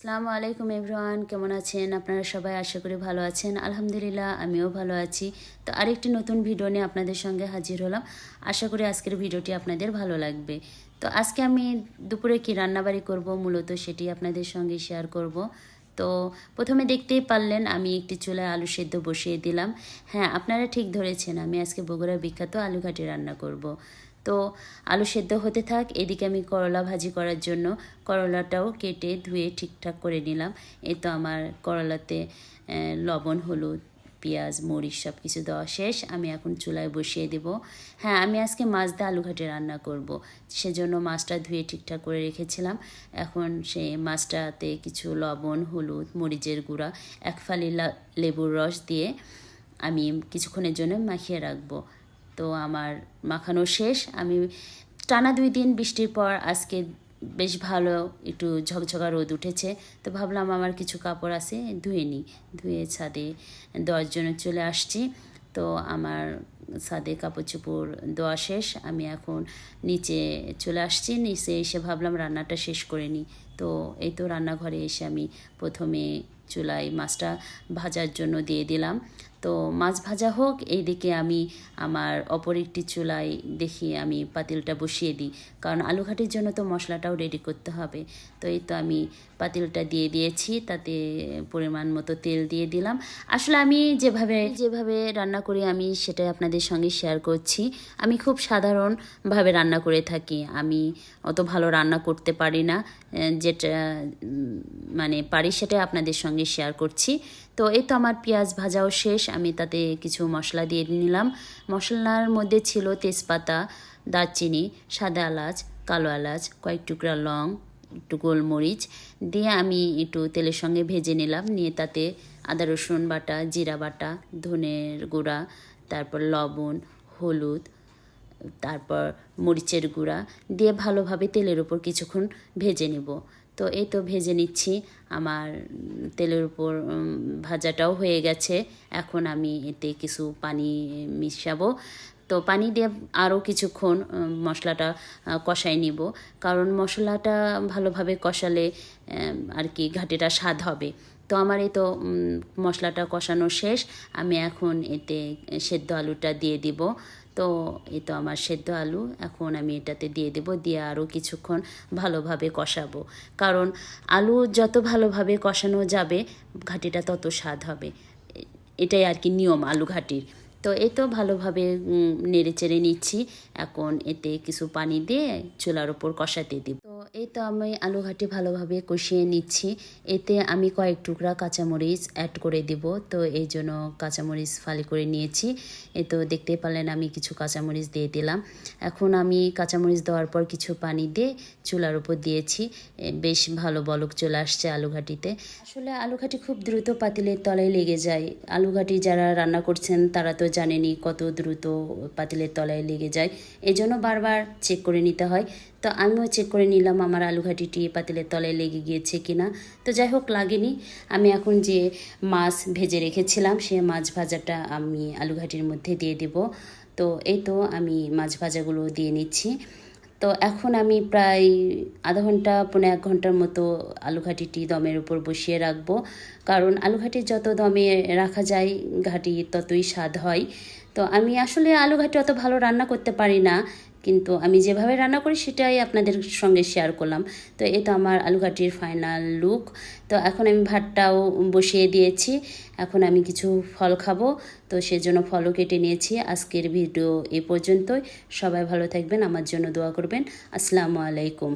আসসালামু আলাইকুম এভরিওয়ান, কেমন আছেন? আপনারা সবাই আশা করি ভালো আছেন। আলহামদুলিল্লাহ, আমিও ভালো আছি। তো আরেকটি নতুন ভিডিও নিয়ে আপনাদের সঙ্গে হাজির হলাম। আশা করি আজকের ভিডিওটি আপনাদের ভালো লাগবে। তো আজকে আমি দুপুরে কি রান্নাবাড়ি করব মূলত সেটি আপনাদের সঙ্গে শেয়ার করব। তো প্রথমে দেখতেই পারলেন, আমি একটি চুলায় আলু সেদ্ধ বসিয়ে দিলাম। হ্যাঁ আপনারা ঠিক ধরেছেন, আমি আজকে বগুড়ার বিখ্যাত আলু ঘাটি রান্না করব। তো আলু সেদ্ধ হতে থাক, এদিকে আমি করলা ভাজি করার জন্য করলাটাও কেটে ধুয়ে ঠিকঠাক করে নিলাম। এ তো আমার করলাতে লবণ, হলুদ, পেঁয়াজ, মরিচ সব কিছু দেওয়া শেষ। আমি এখন চুলায় বসিয়ে দেব। হ্যাঁ আমি আজকে মাছ দিয়ে আলু ঘাটে রান্না করব। সেজন্য মাছটা ধুয়ে ঠিকঠাক করে রেখেছিলাম। এখন সেই মাছটাতে কিছু লবণ, হলুদ, মরিচের গুঁড়া, এক ফালি লেবুর রস দিয়ে আমি কিছুক্ষণের জন্য মাখিয়ে রাখব। তো আমার মাখানো শেষ। আমি টানা দুই দিন বৃষ্টির পর আজকে বেশ ভালো একটু ঝকঝকা রোদ উঠেছে। তো ভাবলাম আমার কিছু কাপড় আছে, ধুয়ে নিই। ধুয়ে ছাদে জন্য চলে আসছি। তো আমার ছাদে কাপড় চোপড় দেওয়া শেষ। আমি এখন নিচে চলে আসছি। নিচে এসে ভাবলাম রান্নাটা শেষ করে নিই। তো এই তো রান্নাঘরে এসে আমি প্রথমে চুলায় মাছটা ভাজার জন্য দিয়ে দিলাম। তো মাছ ভাজা হোক এইদিকে আমি আমার অপর একটি চুলায় দেখি আমি পাতিলটা বসিয়ে দিই। কারণ আলু ঘাটির জন্য তো মশলাটাও রেডি করতে হবে। তো এই তো আমি পাতিলটা দিয়ে দিয়েছি তাতে পরিমাণ মতো তেল দিয়ে দিলাম। আসলে আমি যেভাবে যেভাবে রান্না করি আমি সেটাই আপনাদের সঙ্গে শেয়ার করছি। আমি খুব সাধারণভাবে রান্না করে থাকি। আমি অত ভালো রান্না করতে পারি না। আহ, যেটা মানে পারি সেটাই আপনাদের সঙ্গে শেয়ার করছি। তো এই তো আমার পেঁয়াজ ভাজাও শেষ, আমি তাতে কিছু মশলা দিয়ে নিলাম। মশলার মধ্যে ছিল তেজপাতা, দারচিনি, সাদা এলাচ, কালো এলাচ, কয়েক টুকরা লং, একটু গোলমরিচ দিয়ে আমি একটু তেলের সঙ্গে ভেজে নিলাম। নিয়ে তাতে আদা, রসুন বাটা, জিরা বাটা, ধনের গুঁড়া, তারপর লবণ, হলুদ, তারপর মরিচের গুঁড়া দিয়ে ভালোভাবে তেলের উপর কিছুক্ষণ ভেজে নেব। তো এই তো ভেজে নিচ্ছি। আমার তেলের উপর ভাজাটাও হয়ে গেছে। এখন আমি এতে কিছু পানি মিশাবো। তো পানি দিয়ে আরও কিছুক্ষণ মশলাটা কষাই নিব। কারণ মশলাটা ভালোভাবে কষালে আর কি ঘাটিটা স্বাদ হবে। তো আমার এই তো মশলাটা কষানো শেষ। আমি এখন এতে সেদ্ধ আলুটা দিয়ে দিব। তো এই তো আমার সেদ্ধ আলু। এখন আমি এটাতে দিয়ে দেব, দিয়ে আরও কিছুক্ষণ ভালোভাবে কষাবো। কারণ আলু যত ভালোভাবে কষানো যাবে, ঘাটিটা তত স্বাদ হবে। এটাই আর কি নিয়ম আলু ঘাটির। তো এ তো ভালোভাবে নেড়ে চেড়ে নিচ্ছি। এখন এতে কিছু পানি দিয়ে চুলার ওপর কষাতে দিব। এই তো আমি আলু ঘাটি ভালোভাবে কষিয়ে নিচ্ছি। এতে আমি কয়েক টুকরা কাঁচামরিচ অ্যাড করে দিব। তো এই জন্য কাঁচামরিচ ফালি করে নিয়েছি। এ তো দেখতেই পারলেন আমি কিছু কাঁচামরিচ দিয়ে দিলাম। এখন আমি কাঁচামরিচ দেওয়ার পর কিছু পানি দিয়ে চুলার উপর দিয়েছি। বেশ ভালো বলক চলে আসছে আলু ঘাটিতে আসলে আলু ঘাটি খুব দ্রুত পাতিলের তলায় লেগে যায়। আলু ঘাটি যারা রান্না করছেন, তারা তো জানেনি কত দ্রুত পাতিলের তলায় লেগে যায়। এজন্য বারবার চেক করে নিতে হয়। তো আমিও চেক করে নিলাম। আমার আলু ঘাটিটি পাতিলের তলায় লেগে গিয়েছে কিনা। তো যাই হোক, লাগেনি। আমি এখন যে মাছ ভেজে রেখেছিলাম, সে মাছ ভাজাটা আমি আলু ঘাটির মধ্যে দিয়ে দেব। তো এই তো আমি মাছ ভাজাগুলো দিয়ে নিচ্ছি। তো এখন আমি প্রায় আধা ঘণ্টা পনেরো এক ঘণ্টার মতো আলু ঘাটিটি দমের উপর বসিয়ে রাখব। কারণ আলু ঘাটি যত দমে রাখা যায়, ঘাটি ততই স্বাদ হয়। তো আমি আসলে আলু ঘাটি অত ভালো রান্না করতে পারি না। কিন্তু আমি যেভাবে রান্না করি সেটাই আপনাদের সঙ্গে শেয়ার করলাম। তো এ তো আমার আলুঘাটির ফাইনাল লুক তো এখন আমি ভাতটাও বসিয়ে দিয়েছি। এখন আমি কিছু ফল খাব। তো সেজন্য ফলও কেটে নিয়েছি। আজকের ভিডিও এ পর্যন্তই। সবাই ভালো থাকবেন, আমার জন্য দোয়া করবেন। আসসালামু আলাইকুম।